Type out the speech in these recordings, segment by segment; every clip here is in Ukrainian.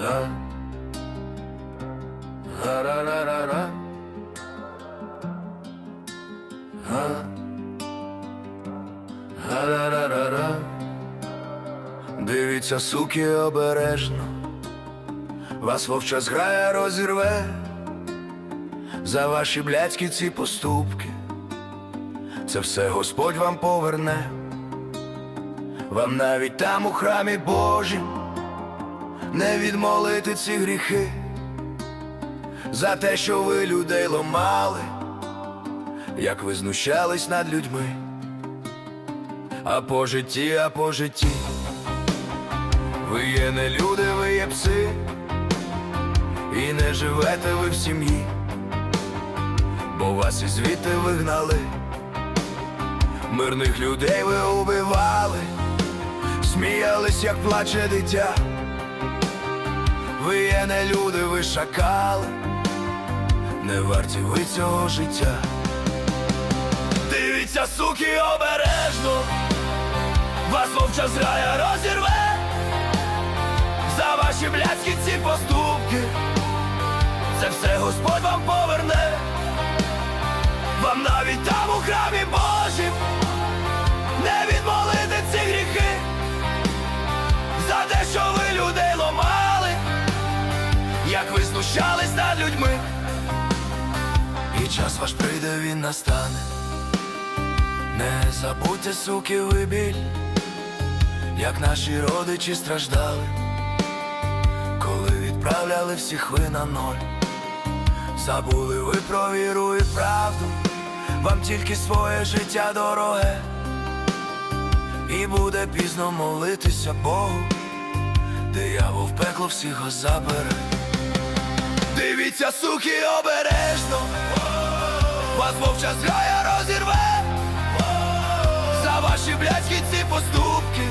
Га. Га-ра-ра-ра-ра. Га. Га-ра-ра-ра-ра. Дивіться, суки, обережно. Вас вовча зграя розірве за ваші блядські ці поступки. Це все Господь вам поверне. Вам навіть там у храмі Божім не відмолити ці гріхи за те, що ви людей ломали, як ви знущались над людьми, а по житті, а по житті, ви є не люди, ви є пси, і не живете ви в сім'ї, бо вас і звідти вигнали, мирних людей ви убивали, сміялись, як плаче дитя. Ви є не люди, ви шакали, не варті ви цього життя. Дивіться, суки, обережно, вас вовча зграя розірве. За ваші блядські ці поступки. Це все Господь вам поверне, вам навіть там у храмі Божім над людьми, і час ваш прийде, він настане. Не забудьте, суки, ви біль, як наші родичі страждали, коли відправляли всіх ви на ноль. Забули ви про віру і правду, вам тільки своє життя дороге, і буде пізно молитися Богу, диявол в пекло всіх забере. Дивіться, суки, обережно, вас вовча зграя розірве. За ваші блядські ці поступки.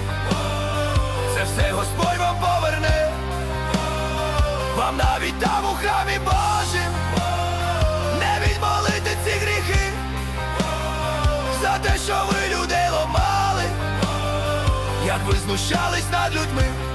Це все Господь вам поверне, вам навіть там у храмі Божим не відмолити ці гріхи. За те, що ви людей ломали, як ви знущались над людьми.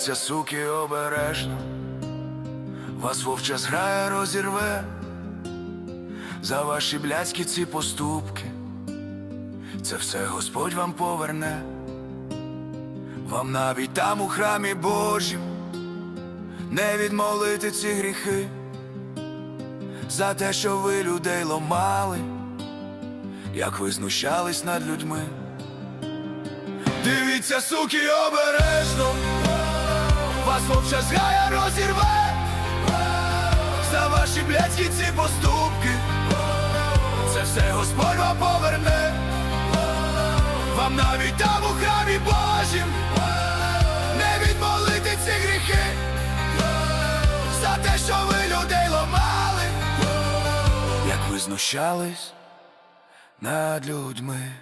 Дивіться, суки, обережно, вас вовча зграя розірве. За ваші блядські ці поступки. Це все Господь вам поверне, вам навіть там у храмі Божім не відмолити ці гріхи. За те, що ви людей ломали, як ви знущались над людьми. Дивіться, суки, обережно, вас вовча зграя розірве за ваші блядські ці поступки. Це все Господь вам поверне, вам навіть там у храмі Божім. Не відмолити ці гріхи. За те, що ви людей ломали, як ви знущались над людьми.